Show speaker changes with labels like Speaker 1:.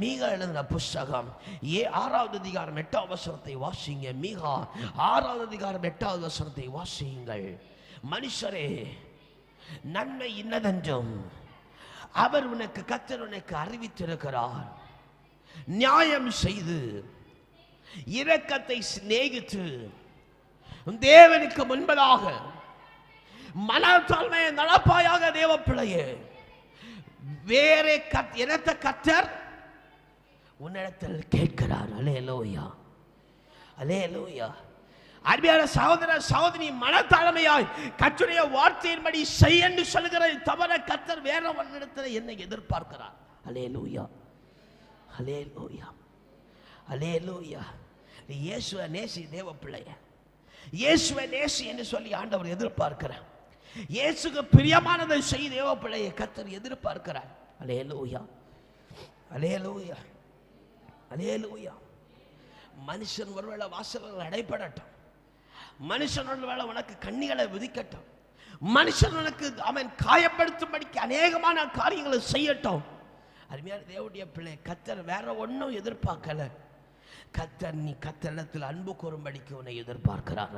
Speaker 1: மீகா எழுதின புஸ்தகம். ஏ ஆறாவது அதிகாரம் எட்டாவது வசனத்தை வாசிங்க மீகா. ஆறாவது அதிகாரம் எட்டாவது வசனத்தை வாசியுங்கள். மனுஷரே நன்மை இன்னதென்றும் அவர் உனக்கு கத்தர் உனக்கு அறிவித்திருக்கிறார். நியாயம் செய்து இரக்கத்தை சிநேகித்து தேவனுக்கு முன்பதாக மனத்தாழ்மையை நடப்பாயாக தேவ பிள்ளையே வேறே கத் எனத்த கத்தர் உன்னிடத்தில் கேட்கிறார். அலே லோயா அலே லோயா அருமையான சகோதர சகோதரி மனத்தாழ்மையாய் கற்றுடைய வார்த்தையின்படி செய் என்று சொல்கிறது தவற கத்தர் வேற ஒன்னிடத்தில் என்னை எதிர்பார்க்கிறார். அலே லூயா அலே லூயா அலே லூயா நீ இயேசுவ நேசி தேவ பிள்ளைய இயேசுவ நேசி என்று சொல்லி ஆண்டவர் எதிர்பார்க்கிறார். இயேசுக்கு பிரியமானதை செய் தேவ பிள்ளையை கத்தர் எதிர்பார்க்கிறார். அலே லூயா அலே லூயா அலேலூயா. மனுஷன் ஒருவேளை வாசல்கள் அடைப்படட்டும் மனுஷன் ஒருவேளை உனக்கு கண்ணிகளை விதிக்கட்டும். மனுஷன் உனக்கு அவன் காயப்படுத்தும்படிக்கு அநேகமான காரியங்களை செய்யட்டும். அருமையான தேவடைய பிள்ளை கத்தர் வேற ஒன்றும் எதிர்பார்க்கல. கத்தர் நீ கத்தரிடத்தில் அன்பு கூறும்படிக்கு உன்னை எதிர்பார்க்கிறார்.